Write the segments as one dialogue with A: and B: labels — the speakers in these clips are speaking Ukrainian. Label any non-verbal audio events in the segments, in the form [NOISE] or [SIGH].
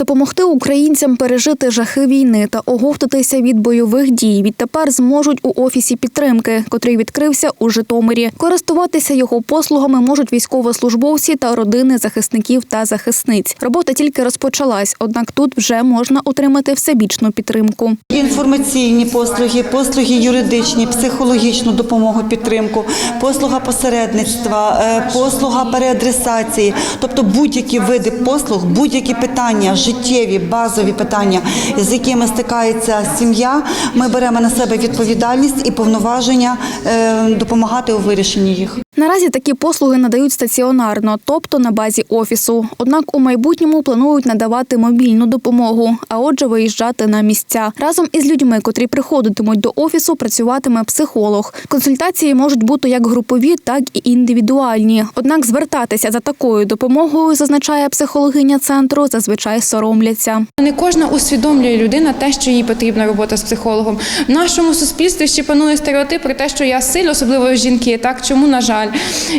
A: Допомогти українцям пережити жахи війни та оговтатися від бойових дій відтепер зможуть у офісі підтримки, котрий відкрився у Житомирі. Користуватися його послугами можуть військовослужбовці та родини захисників та захисниць. Робота тільки розпочалась, однак тут вже можна отримати всебічну підтримку.
B: Інформаційні послуги, послуги юридичні, психологічну допомогу, підтримку, послуга посередництва, е, послуга переадресації, тобто будь-які види послуг, будь-які питання, життєві, базові питання, з якими стикається сім'я. Ми беремо на себе відповідальність і повноваження е, допомагати у вирішенні їх.
A: Наразі такі послуги надають стаціонарно, тобто на базі офісу. Однак у майбутньому планують надавати мобільну допомогу, а отже, виїжджати на місця. Разом із людьми, котрі приходитимуть до офісу, працюватиме психолог. Консультації можуть бути як групові, так і індивідуальні. Однак звертатися за такою допомогою, зазначає психологиня центру, зазвичай соромляться.
C: Не кожна усвідомлює людина те, що їй потрібна робота з психологом. В нашому суспільстві ще панує стереотип про те, що я сильна, особливо жінки. Так чому на жаль,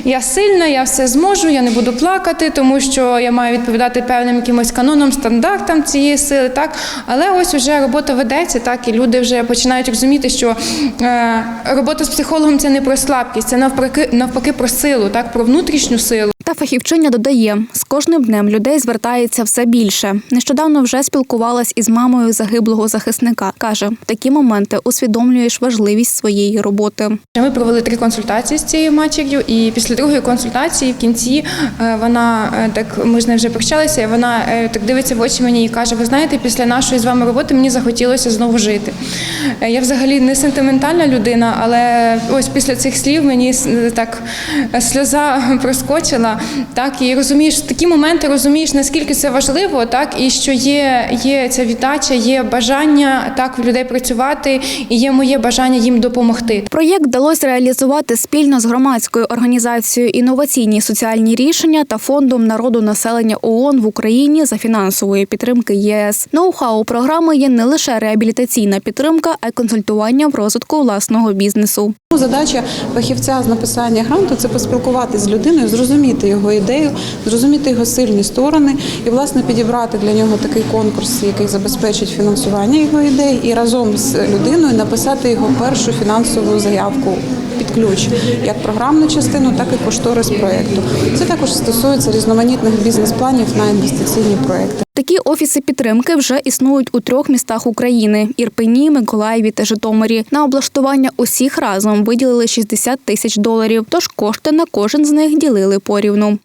C: я сильна, я все зможу, я не буду плакати, тому що я маю відповідати певним якимось канонам, стандартам цієї сили. Так, але ось вже робота ведеться, так і люди вже починають розуміти, що е, робота з психологом це не про слабкість, це навпаки, навпаки про силу, так про внутрішню силу.
A: Та фахівчиня додає, з кожним днем людей звертається все більше. Нещодавно вже спілкувалась із мамою загиблого захисника. каже, в такі моменти усвідомлюєш важливість своєї роботи.
C: Ми провели три консультації з цією матір'ю, і після другої консультації в кінці е, вона е, так ми з нею вже прощалися. Вона е, так дивиться в очі мені і каже: Ви знаєте, після нашої з вами роботи мені захотілося знову жити. Я взагалі не сентиментальна людина, але ось після цих слів мені так сльоза [LAUGHS] проскочила. Так і розумієш, такі моменти розумієш, наскільки це важливо, так і що є, є ця віддача, є бажання так в людей працювати, і є моє бажання їм допомогти.
A: Проєкт вдалося реалізувати спільно з громадською організацією інноваційні соціальні рішення та фондом народу населення ООН в Україні за фінансової підтримки ЄС. Ноу-хау програми є не лише реабілітаційна підтримка, а й консультування в розвитку власного бізнесу.
D: Задача фахівця з написання гранту це поспілкуватися з людиною, зрозуміти його ідею, зрозуміти його сильні сторони і власне підібрати для нього такий конкурс, який забезпечить фінансування його ідей, і разом з людиною написати його першу фінансову заявку під ключ, як програмну частину, так і кошторис проєкту. Це також стосується різноманітних бізнес-планів на інвестиційні проекти.
A: Такі офіси підтримки вже існують у трьох містах України: Ірпені, Миколаєві та Житомирі. На облаштування усіх разом виділили 60 тисяч доларів. Тож кошти на кожен з них ділили порівну.